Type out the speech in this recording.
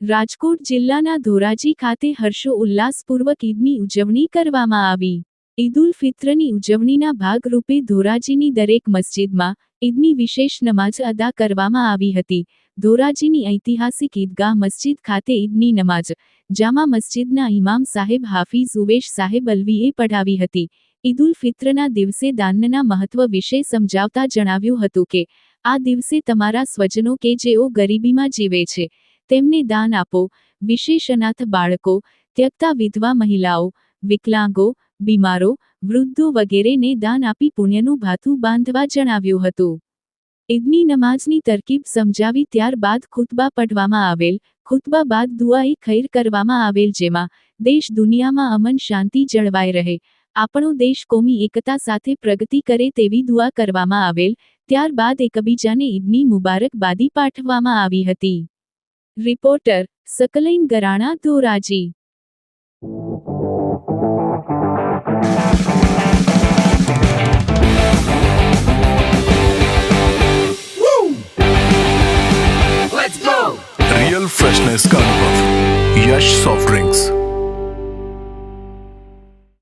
રાજકોટ જિલ્લાના ધોરાજી ખાતે હર્ષો ઉલ્લાસપૂર્વક ઈદની ઉજવણી કરવામાં આવી. ઈદ ઉલ ફિત્રની ઉજવણીના ભાગરૂપે ધોરાજીની દરેક મસ્જિદમાં ઈદની વિશેષ નમાજ અદા કરવામાં આવી હતી. ધોરાજીની ઐતિહાસિક ઈદગાહ મસ્જિદ ખાતે ઈદની નમાજ જામા મસ્જિદના ઇમામ સાહેબ હાફિઝ ઉવેશ સાહેબ અલવીએ પઢાવી હતી. ઈદ ઉલ ફિત્રના દિવસે દાનના મહત્વ વિશે સમજાવતા જણાવ્યું હતું કે, આ દિવસે તમારા સ્વજનો કે જેઓ ગરીબીમાં જીવે છે, તેમને દાન આપો, વિશેષ અનાથ બાળકો, ત્યક્તા વિધવા મહિલાઓ, વિકલાંગો, બીમારો, વૃદ્ધો વગેરેને દાન આપી પુણ્યનું ભાથું બાંધવા જણાવ્યું હતું. ઈદની નમાઝની તરકીબ સમજાવી ત્યારબાદ ખુતબા પઢવામાં આવેલ, ખુતબા બાદ દુઆએ ખૈર કરવામાં આવેલ જેમાં, દેશ દુનિયામાં અમન શાંતિ જળવાઈ રહે આપણો દેશ કોમી એકતા સાથે પ્રગતિ કરે તેવી દુઆ કરવામાં આવેલ, ત્યારબાદ એકબીજાને ઈદની મુબારકબાદી પાઠવવામાં આવી હતી reporter Saklain Garana Dhoraji Real freshness carnival. Yash soft drinks.